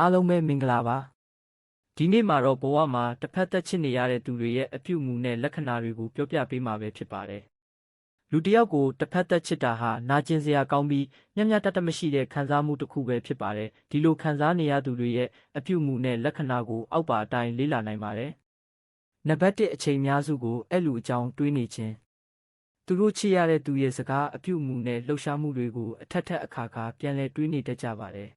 အားလုံးပဲမင်္ဂလာပါဒီနေ့မှာတော့ဘဝမှာတစ်ဖက်သက်ချစ်နေရတဲ့သူတွေရဲ့အပြုအမူနဲ့လက္ခဏာတွေကိုပြောပြပေးမှာပဲဖြစ်ပါတယ်လူတစ်ယောက်ကိုတစ်ဖက်သက်ချစ်တာဟာနာကျင်စရာကောင်းပြီးမျက်မျက်တတ်တတ်မရှိတဲ့ခံစားမှုတစ်ခုပဲဖြစ်ပါတယ်ဒီလိုခံစားနေရသူတွေရဲ့အပြုအမူနဲ့လက္ခဏာကိုအောက်ပါအတိုင်းလေ့လာနိုင်ပါတယ်နံပါတ်1အချိန်များစုကိုအဲ့လူအကြောင်းတွေးနေခြင်းသူတို့ချစ်ရတဲ့သူရဲ့စကားအပြုအမူနဲ့လှုပ်ရှားမှုတွေကိုအထက်ထက်အခါခါပြန်လည်တွေးနေတတ်ကြပါတယ်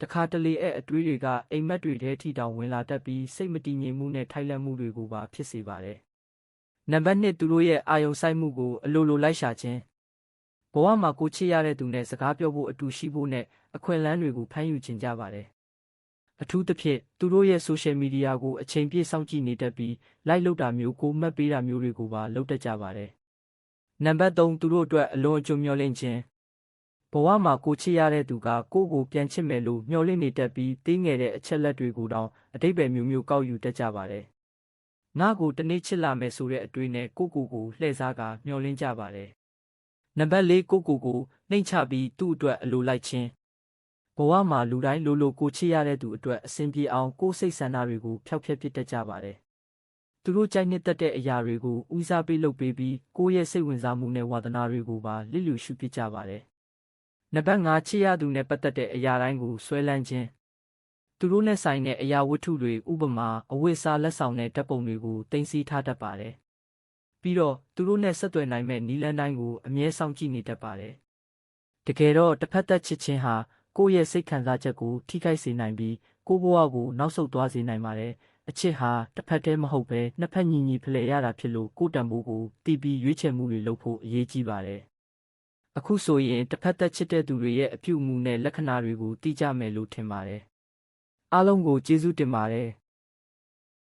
တခါတလေအဲ့အတွေးတွေကအိမ်မက်တွေထဲထိတောင်ဝင်လာတတ်ပြီးစိတ်မတည်ငြိမ်မှုနဲ့ထိုက်လန့်မှုတွေကိုပါဖြစ်စေပါတယ်။နံပါတ်2သူတို့ရဲ့အာယုံစိုက်မှုကိုအလိုလိုလိုက်ရှာခြင်းဘဝမှာကိုချစ်ရတဲ့သူနဲ့စကားပြောဖို့အတူရှိဖို့နဲ့အခွင့်အလမ်းတွေကိုဖမ်းယူခြင်းကြပါတယ်။အထူးသဖြင့်သူတို့ရဲ့ဆိုရှယ်မီဒီယာကိုအချိန်ပြည့်စောင့်ကြည့်နေတတ်ပြီးလိုက်လုပ်တာမျိုးကိုမှတ်ပေးတာမျိုးတွေကိုပါလုပ်တတ်ကြပါတယ်။နံပါတ်3သူတို့အတွက်အလွန်အကျွံမျှော်လင့်ခြင်း ဘဝမှာကိုချစ်ရတဲ့သူကကိုယ့်ကိုပြန်ချစ်မယ်လို့မျှော်လင့်နေတတ်ပြီးတင်းငယ်တဲ့အချက်လက်တွေကိုတောင်အတိတ်ပဲမျိုးမျိုးကောက်ယူတတ်ကြပါတယ်။ငါ့ကိုတနေ့ချစ်လာမယ်ဆိုတဲ့အတွေးနဲ့ကိုယ့်ကိုယ်ကိုလှည့်စားကာမျှော်လင့်ကြပါတယ်။နံပါတ်၄ကိုယ့်ကိုယ်ကိုနှိမ်ချပြီးသူ့အတွက်အလိုလိုက်ခြင်းဘဝမှာလူတိုင်းလိုလိုကိုချစ်ရတဲ့သူအတွက်အဆင်ပြေအောင်ကိုယ်စိတ်ဆန္ဒတွေကိုဖျောက်ဖျက်ပစ်တတ်ကြပါတယ်။သူတို့ကြိုက်နှစ်သက်တဲ့အရာတွေကိုဦးစားပေးလုပ်ပေးပြီးကိုယ့်ရဲ့စိတ်ဝင်စားမှုနဲ့ဝါသနာတွေကိုပါလစ်လျူရှုပစ်ကြပါတယ်။ နံပါတ်5ချစ်ရသူနဲ့ပတ်သက်တဲ့အရာတိုင်းကိုဆွဲလန်းခြင်းသူတို့နဲ့ဆိုင်တဲ့အရာဝတ္ထုတွေဥပမာအဝတ်အစားလက်ဆောင်တဲ့ဓာတ်ပုံတွေကိုတင်စီထားတတ်ပါတယ်။ပြီးတော့သူတို့နဲ့ဆက်သွယ်နိုင်မဲ့နီလန်းတိုင်းကိုအမြဲစောင့်ကြည့်နေတတ်ပါတယ်။တကယ်တော့တစ်ဖက်သက်ချစ်ခြင်းဟာကိုယ့်ရဲ့စိတ်ခံစားချက်ကိုထိခိုက်စေနိုင်ပြီးကိုယ့်ဘဝကိုနောက်ဆုတ်သွားစေနိုင်ပါတယ်။အချစ်ဟာတစ်ဖက်တည်းမဟုတ်ပဲနှစ်ဖက်ညီညီဖလှယ်ရတာဖြစ်လို့ကိုယ့်တန်ဖိုးကိုတည်ပြီးရွေးချယ်မှုတွေလုပ်ဖို့အရေးကြီးပါတယ်။ အခုဆိုရင်တစ်ဖက်သက်ချစ်တဲ့သူတွေရဲ့အပြုအမူနဲ့လက္ခဏာတွေကိုသိကြမယ်လို့ထင်ပါတယ်။အားလုံးကိုကျေးဇူးတင်ပါတယ်။